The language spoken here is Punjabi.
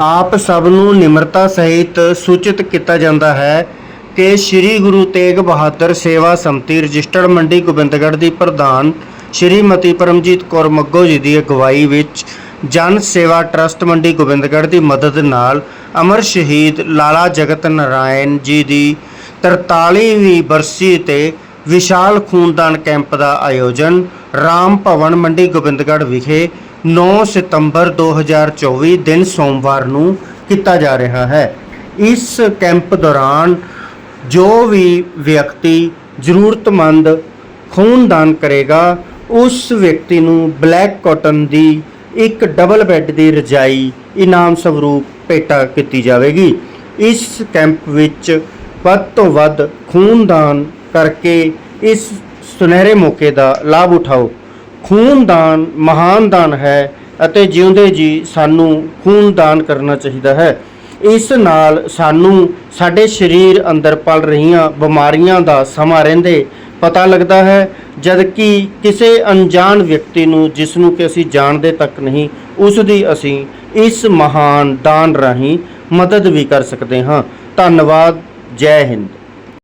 ਆਪ ਸਭ ਨੂੰ ਨਿਮਰਤਾ ਸਹਿਤ ਸੂਚਿਤ ਕੀਤਾ ਜਾਂਦਾ ਹੈ ਕਿ ਸ੍ਰੀ ਗੁਰੂ ਤੇਗ ਬਹਾਦਰ ਸੇਵਾ ਸੰਮਤੀ ਰਜਿਸਟਰਡ ਮੰਡੀ ਗੋਬਿੰਦਗੜ੍ਹ ਦੀ ਪ੍ਰਧਾਨ ਸ਼੍ਰੀਮਤੀ ਪਰਮਜੀਤ ਕੌਰ ਮੱਗੋ ਜੀ ਦੀ ਅਗਵਾਈ ਵਿੱਚ ਜਨ ਸੇਵਾ ਟਰਸਟ ਮੰਡੀ ਗੋਬਿੰਦਗੜ੍ਹ ਦੀ ਮਦਦ ਨਾਲ ਅਮਰ ਸ਼ਹੀਦ ਲਾਲਾ ਜਗਤ ਨਾਰਾਇਣ ਜੀ ਦੀ 43ਵੀਂ ਬਰਸੀ ਤੇ ਵਿਸ਼ਾਲ ਖੂਨਦਾਨ ਕੈਂਪ ਦਾ ਆਯੋਜਨ ਰਾਮ ਭਵਨ ਮੰਡੀ ਗੋਬਿੰਦਗੜ੍ਹ ਵਿਖੇ 9 ਸਤੰਬਰ 2024 ਦਿਨ ਸੋਮਵਾਰ ਨੂੰ ਕੀਤਾ ਜਾ ਰਿਹਾ ਹੈ। ਇਸ ਕੈਂਪ ਦੌਰਾਨ ਜੋ ਵੀ ਵਿਅਕਤੀ ਜ਼ਰੂਰਤਮੰਦ ਖੂਨਦਾਨ ਕਰੇਗਾ, ਉਸ ਵਿਅਕਤੀ ਨੂੰ ਬਲੈਕ ਕਾਟਨ ਦੀ ਇੱਕ ਡਬਲ ਬੈੱਡ ਦੀ ਰਜਾਈ ਇਨਾਮ ਸਵਰੂਪ ਭੇਟਾ ਕੀਤੀ ਜਾਵੇਗੀ। ਇਸ ਕੈਂਪ ਵਿੱਚ ਵੱਧ ਤੋਂ ਵੱਧ ਖੂਨਦਾਨ ਕਰਕੇ ਇਸ ਸੁਨਹਿਰੇ ਮੌਕੇ ਦਾ ਲਾਭ ਉਠਾਓ। ਖੂਨਦਾਨ ਮਹਾਨ ਦਾਨ ਹੈ ਅਤੇ ਜਿਉਂਦੇ ਜੀ ਸਾਨੂੰ ਖੂਨਦਾਨ ਕਰਨਾ ਚਾਹੀਦਾ ਹੈ। ਇਸ ਨਾਲ ਸਾਨੂੰ ਸਾਡੇ ਸਰੀਰ ਅੰਦਰ ਪਲ ਰਹੀਆਂ ਬਿਮਾਰੀਆਂ ਦਾ ਸਮਾਂ ਰਹਿੰਦੇ ਪਤਾ ਲੱਗਦਾ ਹੈ ਜਦ ਕਿ ਕਿਸੇ ਅਣਜਾਣ ਵਿਅਕਤੀ ਨੂੰ ਜਿਸ ਨੂੰ ਕਿ ਅਸੀਂ ਜਾਣਦੇ ਤੱਕ ਨਹੀਂ ਉਸ ਦੀ ਅਸੀਂ ਇਸ ਮਹਾਨ ਦਾਨ ਰਾਹੀਂ ਮਦਦ ਵੀ ਕਰ ਸਕਦੇ ਹਾਂ। ਧੰਨਵਾਦ, ਜੈ ਹਿੰਦ।